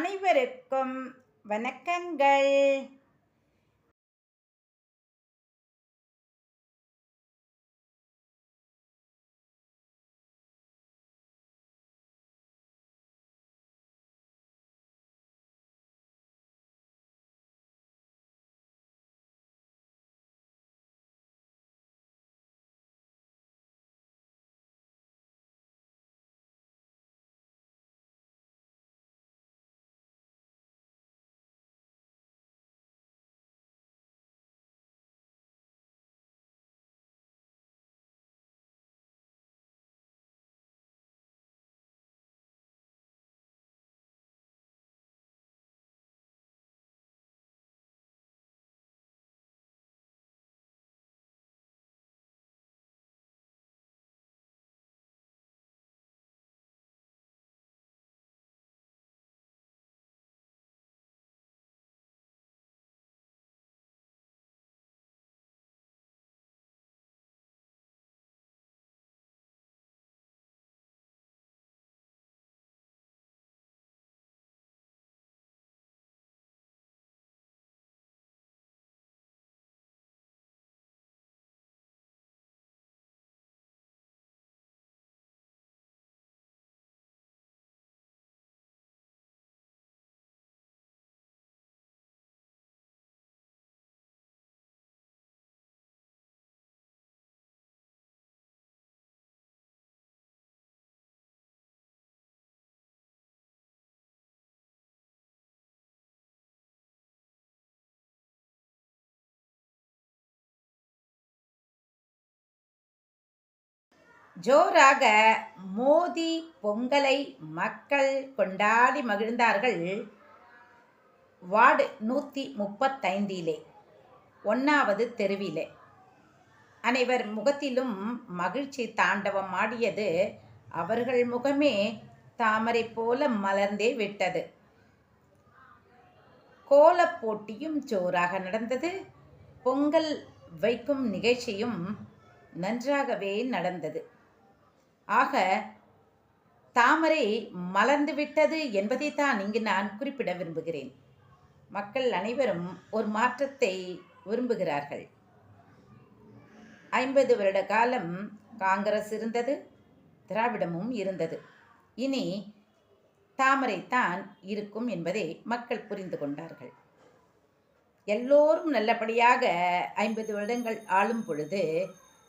அனைவருக்கும் வணக்கங்கள். ஜோராக மோதி பொங்கலை மக்கள் கொண்டாடி மகிழ்ந்தார்கள். வார்டு நூற்றி முப்பத்தைந்திலே ஒன்றாவது தெருவிலே. அனைவர் முகத்திலும் மகிழ்ச்சி தாண்டவம் ஆடியது. அவர்கள் முகமே தாமரை போல மலர்ந்தே விட்டது. கோலப் போட்டியும் ஜோராக நடந்தது. பொங்கல் வைக்கும் நிகழ்ச்சியும் நன்றாகவே நடந்தது. ஆக தாமரை மலர்ந்து விட்டது என்பதைத்தான் இங்கு நான் குறிப்பிட விரும்புகிறேன். மக்கள் அனைவரும் ஒரு மாற்றத்தை விரும்புகிறார்கள். ஐம்பது வருட காலம் காங்கிரஸ் இருந்தது திராவிடமும் இருந்தது. இனி தாமரை தான் இருக்கும் என்பதை மக்கள் புரிந்து கொண்டார்கள். எல்லோரும் நல்லபடியாக ஐம்பது வருடங்கள் ஆளும் பொழுது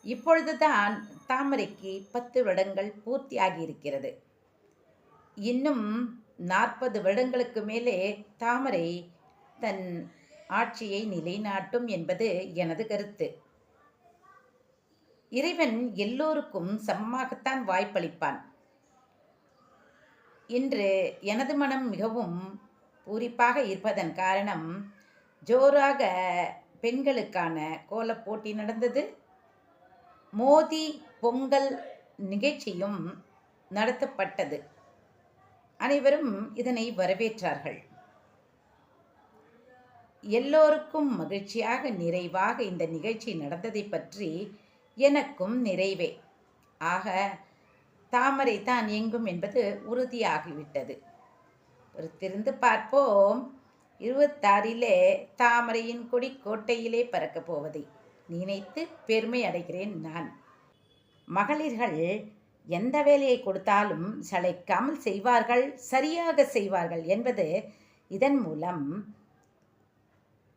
இப்பொழுதுதான் தாமரைக்கு பத்து வருடங்கள் பூர்த்தியாகி இருக்கிறது இன்னும் நாற்பது வருடங்களுக்கு மேலே தாமரை தன் ஆட்சியை நிலைநாட்டும் என்பது எனது கருத்து. இறைவன் எல்லோருக்கும் சமமாகத்தான் வாய்ப்பளிப்பான். இன்று எனது மனம் மிகவும் பூரிப்பாக இருப்பதன் காரணம் ஜோராக பெண்களுக்கான கோலப் போட்டி நடந்தது. மோதி பொங்கல் நிகழ்ச்சியும் நடத்தப்பட்டது. அனைவரும் இதனை வரவேற்றார்கள். எல்லோருக்கும் மகிழ்ச்சியாக நிறைவாக இந்த நிகழ்ச்சி நடந்ததை பற்றி எனக்கும் நிறைவே. ஆக தாமரை தான் எங்கும் என்பது உறுதியாகிவிட்டது. பொறுத்திருந்து பார்ப்போம். இருபத்தாறிலே தாமரையின் கொடி கோட்டையிலே பறக்கப் போவதை. நினைத்து பெருமை அடைகிறேன் நான். மகளிர்கள் எந்த வேலையை கொடுத்தாலும் சளைக்காமல் செய்வார்கள் சரியாக செய்வார்கள் என்பது இதன் மூலம்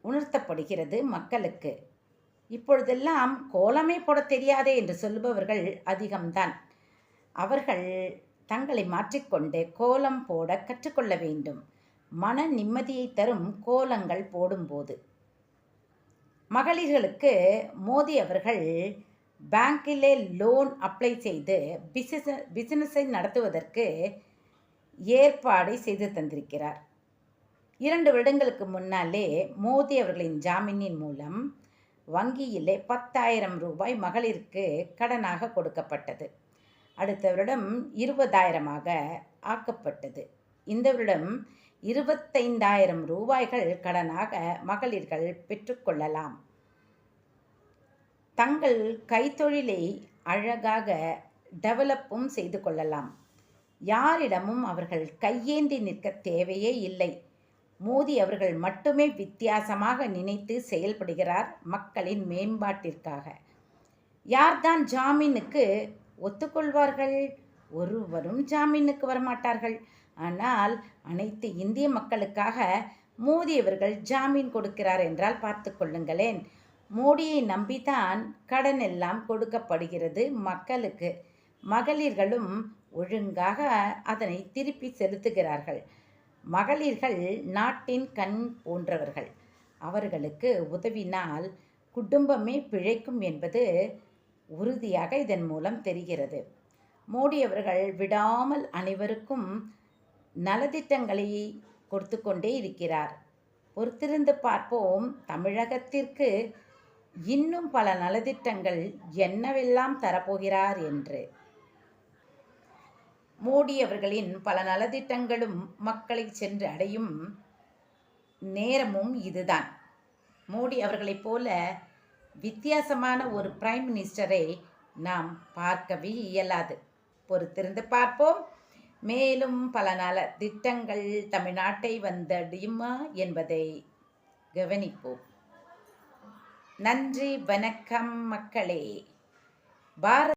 உணர்த்தப்படுகிறது மக்களுக்கு. இப்பொழுதெல்லாம் கோலமே போட தெரியாதே என்று சொல்பவர்கள் அதிகம்தான். அவர்கள் தங்களை மாற்றிக்கொண்டு கோலம் போட கற்றுக்கொள்ள வேண்டும். மன நிம்மதியை தரும் கோலங்கள் போடும்போது. மகளிர்களுக்கு மோடி அவர்கள் பேங்கிலே லோன் அப்ளை செய்து பிசினஸ் பிசினஸை நடத்துவதற்கு ஏற்பாடை செய்து தந்திருக்கிறார். இரண்டு வருடங்களுக்கு முன்னாலே மோடி அவர்களின் ஜாமீனின் மூலம் வங்கியிலே பத்தாயிரம் ரூபாய் மகளிருக்கு கடனாக கொடுக்கப்பட்டது. அடுத்த வருடம் இருபதாயிரமாக ஆக்கப்பட்டது. இந்த வருடம் இருபத்தைந்தாயிரம் ரூபாய்கள் கடனாக மகளிர்கள் பெற்றுக்கொள்ளலாம். தங்கள் கைத்தொழிலை அழகாக டெவலப்பும் செய்து கொள்ளலாம். யாரிடமும் அவர்கள் கையேந்தி நிற்க தேவையே இல்லை. மோதி அவர்கள் மட்டுமே வித்தியாசமாக நினைத்து செயல்படுகிறார் மக்களின் மேம்பாட்டிற்காக. யார்தான் ஜாமீனுக்கு ஒத்துக்கொள்வார்கள்? ஒருவரும் ஜாமீனுக்கு வரமாட்டார்கள். ஆனால் அனைத்து இந்திய மக்களுக்காக மோடி அவர்கள் ஜாமீன் கொடுக்கிறார் என்றால் பார்த்து கொள்ளுங்களேன். மோடியை நம்பித்தான் கடன் எல்லாம் கொடுக்கப்படுகிறது மக்களுக்கு. மகளிர்களும் ஒழுங்காக அதனை திருப்பி செலுத்துகிறார்கள். மகளிர்கள் நாட்டின் கண் போன்றவர்கள். அவர்களுக்கு உதவினால் குடும்பமே பிழைக்கும் என்பது உறுதியாக இதன் மூலம் தெரிகிறது. மோடி அவர்கள் விடாமல் அனைவருக்கும் நலத்திட்டங்களை கொடுத்து கொண்டே இருக்கிறார். பொறுத்திருந்து பார்ப்போம். தமிழகத்திற்கு இன்னும் பல நலத்திட்டங்கள் என்னவெல்லாம் தரப்போகிறார் என்று. மோடி அவர்களின் பல நலத்திட்டங்களும் மக்களை சென்று அடையும் நேரமும் இதுதான். மோடி அவர்களைப் போல வித்தியாசமான ஒரு பிரைம் மினிஸ்டரை நாம் பார்க்கவே இயலாது. பொறுத்திருந்து பார்ப்போம். மேலும் பல நல திட்டங்கள் தமிழ்நாட்டை வந்தடையுமா என்பதை கவனிப்போம். நன்றி வணக்கம் மக்களே. பாரத்